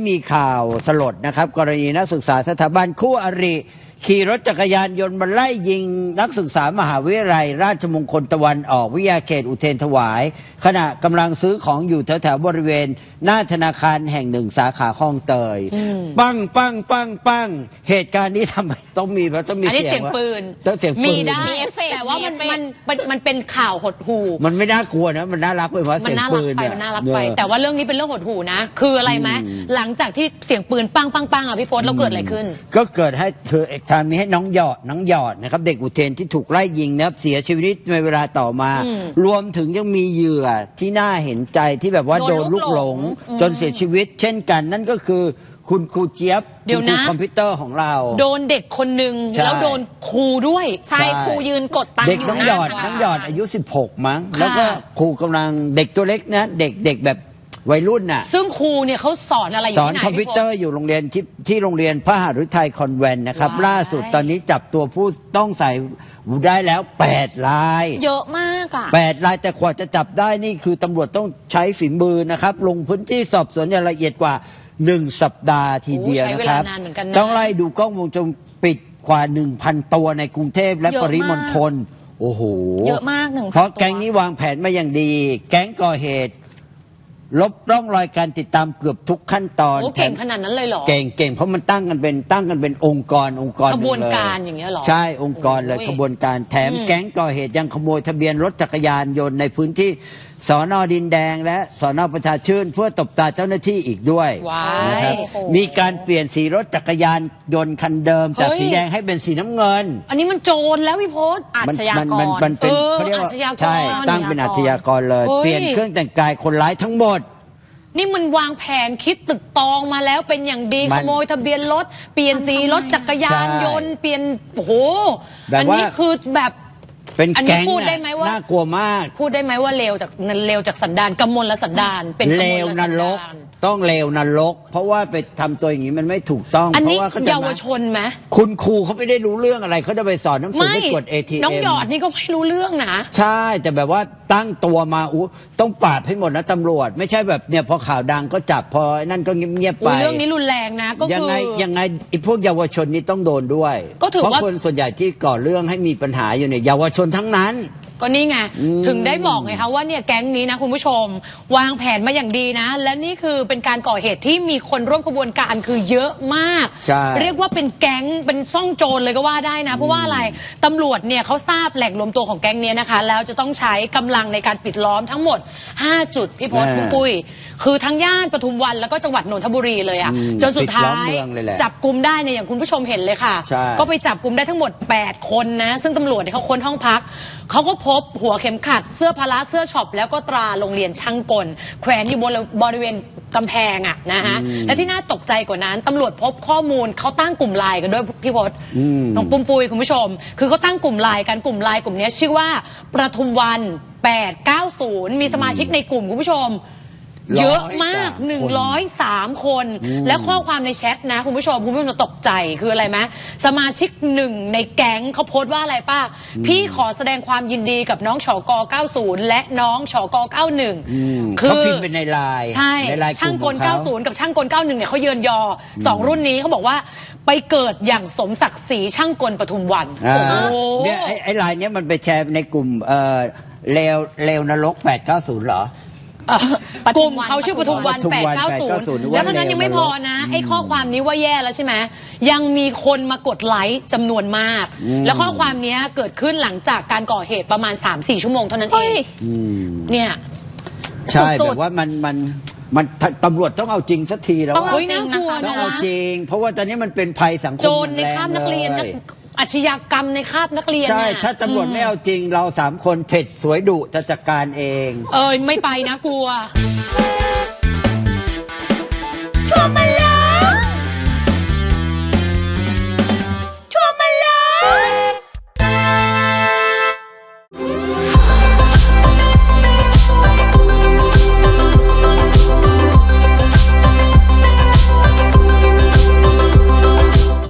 มีข่าวสลดนะครับ กรณีนักศึกษาสถาบันคู่อริ ขี่รถจักรยานยนต์มาไล่ยิงนักศึกษามหาวิทยาลัย ราชมงคลตะวันออกวิทยาเขตอุเทรนถวาย ขณะกำลังซื้อของอยู่แถวๆบริเวณ หน้าธนาคารแห่งหนึ่งสาขาคลองเตย ปังปังปังปังเหตุการณ์นี้ทำไมต้องมีมันต้องมีอันนี้เสีเสียยงงวะปืน ต้องเสียงปืนมีได้ มีเอฟเฟกต์แต่ว่ามันมีเอฟเฟกต์ มันมันมันเป็นข่าวหดหู่ มันไม่น่ากลัวนะ มันน่ารักไปว่ามัเสียงน่าปืรักนไปเยมันน่ารักไปเออแต่ว่าเรื่องนี้เป็นเรื่องหดหู่นะ คืออะไรไหมหลังจากที่เสียงปืนปังปังปังอะพี่พศแล้วเกิดอะไรขึ้น ก็เกิดให้คือเอกทางมีให้น้องหยอดน้องหยอดนะครับ เด็กอุเทนที่ถูกไล่ยิงนะครับ เสียชีวิตในเวลาต่อมาอืมรวมถึงยังมีเหยื่อที่น่าเห็นใจที่แบบว่าโดโดนนลูลูกกหหลลง ง จนเสียชีวิต เช่นกันนั่นก็คือ คุณครูเจี๊ยบเดี๋ยวคุณครูนะ คอมพิวเตอร์ของเรา โดนเด็กคนหนึ่งใช่ แล้วโดนครูด้วย ใช่ใช่ ครูยืนกดตังค์เด็กอยู่น้องหหยน้าอดธนาน้องคารหยอดอายุ 16 มั้งค่ะแล้วก็ครูกำลังเด็กตัวเล็กนะ เด็กเด็กแบบ วัยรุ่นน่ะ ซึ่งครูเนี่ยเขาสอนอะไรอยู่สอนที่ไหนคอมพิวเตอร์อยู่โรงเรียนที่ที่โรงเรียนพระหฤทัยคอนแวนต์นะครับ ว้าย ล่าสุดตอนนี้จับตัวผู้ต้องใส่ได้แล้ว8รายเยอะมากอะ 8รายแต่กว่าจะจับได้นี่คือตำรวจต้องใช้ฝีมือนะครับ ลงพื้นที่สอบสวนอย่างละเอียดกว่า 1 สัปดาห์ทีเดียวโอ้ใช้นะเวคลารับนานเหมือนกันนะต้องไล่ดูกล้องวงจรปิดกว่า 1,000 ตัวในกรุงเทพและเยอะปริมณมากฑลโอ้โห เยอะมากหนึ่งเพราะแก๊งนี้วางแผนมาอย่างดี แก๊งก่อเหตุ ลบร่องรอยการติดตามเกือบทุกขั้นตอนโอ้แถเก่งมขนาดนั้นเลยเหรอ เก่งเก่งเพราะมันตั้งกันเป็นตั้งกันเป็นองค์กรองค์กรหขนึ่งบวนลการอย่างเงี้ยเหรอใช่องค์กรเลยโอ้ย ขบวนการแถมอืมแก๊งก่อเหตุยังขโมยทะเบียนรถจักรยานยนต์ในพื้นที่สอนอดินแดง และสอนอประชาชื่น เพื่อตบตาเจ้าหน้าที่อีกด้วยว้านะครับย โอ้โห มีการเปลี่ยนสีรถจักรยานยนต์คันเดิม จากเฮ้ย สีแดงให้เป็นสีน้ำเงิน อันนี้มันโจรแล้วพี่พศ อามัชญากมัรมันเป็นเออเขาเรียกว่าอาชญากรใช่ตั้งเป็นอาชญากรเลย เฮ้ย เปลี่ยนเครื่องแต่งกายคนร้ายทั้งหมด นี่มันวางแผนคิดตึกตองมาแล้วเป็นอย่างดีมัขนโมยทะเบียนรถเปลี่ยนสีรถจักรยานยนต์ใช่เปลี่ยนโอ้โหแบบอันนี้ว่า คือแบบ เป็นอันนี้แก๊งพูดน่ะได้ไหมว่า น่ากลัวมาก พูดได้ไหมว่าเลวจากเลวจากสันดานกำมลสันดานเป็นกำมลเลวนสันรดากน ต้องเลวนรก เพราะว่าไปทำตัวอย่างนี้มันไม่ถูกต้อง อันเพนี้ราะว่าเขาจะเยาวมาชนไหมคุณครูเขาไม่ได้รู้เรื่องอะไรเขาจะไปสอนหนังสือไม่ไม่กด ATM น้องหยอดนี่ก็ไม่รู้เรื่องนะ ใช่แต่แบบว่าตั้งตัวมาอู้ต้องปราบให้หมดนะตำรวจ ไม่ใช่แบบเนี่ยพอข่าวดังก็จับพอไอ้นั่นก็เงียบๆไป อุ๊ยเรื่องนี้รุนแรงนะก็ยังคือ ไงยังไงไอ้พวกเยาวชนนี่ต้องโดนด้วย ก็ถือเพราะว่า คนส่วนใหญ่ที่ก่อเรื่องให้มีปัญหาอยู่เนี่ยเยาวชนทั้งนั้น ก็นี่ไงอืมถึงได้บอกไงคะว่าเนี่ยแก๊งนี้นะคุณผู้ชม วางแผนมาอย่างดีนะ และนี่คือเป็นการก่อเหตุที่มีคนร่วมขบวนการคือเยอะมาก ใช่เรียกว่าเป็นแก๊งเป็นซ่องโจรเลยก็ว่าได้นะ เพราะว่าอะไรตำรวจเนี่ยเขาทราบแหล่งรวมตัวของแก๊งเนี้ยนะคะ แล้วจะต้องใช้กำลังในการปิดล้อมทั้งหมด 5 จุดพี่พศอ่า คุณปุ้ย คือทั้งย่านปทุมวันแล้วก็จังหวัดนนทบุรีเลยอะอืมจนสุดท้าปิดล้อมย เมืองเลยแหละจับกลุ่มได้เนี่ยอย่างคุณผู้ชมเห็นเลยค่ะ ใช่ ก็ไปจับกลุ่มได้ทั้งหมด 8 คนนะ ซึ่งตำรวจเนี่ยเขาค้นห้องพัก เขาก็พบหัวเข็มขัด เสื้อพละเสื้อช็อป แล้วก็ตราโรงเรียนช่างกล แขวนอยู่บนบริเวณกำแพงอะนะฮะ และที่น่าตกใจกว่านั้นตำรวจพบข้อมูลเขาตั้งกลุ่มไลน์กันด้วยพี่พศอืมน้องปุ้มปุยคุณผู้ชม คือเขาตั้งกลุ่มไลน์กันกลุ่มไลน์กลุ่มเนี้ยชื่อว่าประทุมวัน 890 มีสมาชิกในกลุ่มคุณผู้ชม เยอะมาก 103 คน และข้อความในแชทนะ คุณผู้ชม คุณผู้ชมจะตกใจคืออะไรไหมสมาชิกหนึ่งในแก๊งเขาโพสต์ว่าอะไรป้า พี่ขอแสดงความยินดีกับน้องชอก90 และน้องชอก91อืมคืเขาอพิมพ์เป็นในไลน์ใช่ในไลน์กช่างลุ่มกขลองเขา90 กับช่างกล 91 เนี่ยเขาเยือนยอสองรุ่นนี้เขาบอกว่าไปเกิดอย่างสมศักดิ์ศรีช่างกลปทุมวันอ่าโอ้โหเนี่ยไอ้ไอ้ไลน์เนี้ยมันไปแชร์ในกลุ่มเอ่อเลวเลวนรก890 เหรอ เอ่อปทุกลุ่มมวันเขาชื่อปทุมวัน ปทุมวัน890แล้วเท่านั้นยังไม่พอนะ ไอ้ข้อความนี้ว่าแย่แล้วใช่ไหมยังมีคนมากดไลค์จำนวนมากแล้วข้อความเนี้ยเกิดขึ้นหลังจากการก่อเหตุประมาณ 3-4 ชั่วโมงเท่านั้นเอเฮ้ย งอืมเนี่ย ใช่สุดๆ แบบว่ามันมันมันตำรวจต้องเอาจริงสักทีแล้วต้องอะเอาเฮ้ยจริงน่ากลัวนะคะต้องนะ เอาจริง เพราะว่าตอนนี้มันเป็นภัยสังคมโจรอย่งในแรงคาบนักเรียนเลนัก อาชญากรรมในคาบนักเรียนใช่ น่ะถ้าตำรวจไม่เอาจริงเราสามคนเผ็ดสวยดุจะจัดการเอง เอ้ยไม่ไปนะกลัวทั่วมา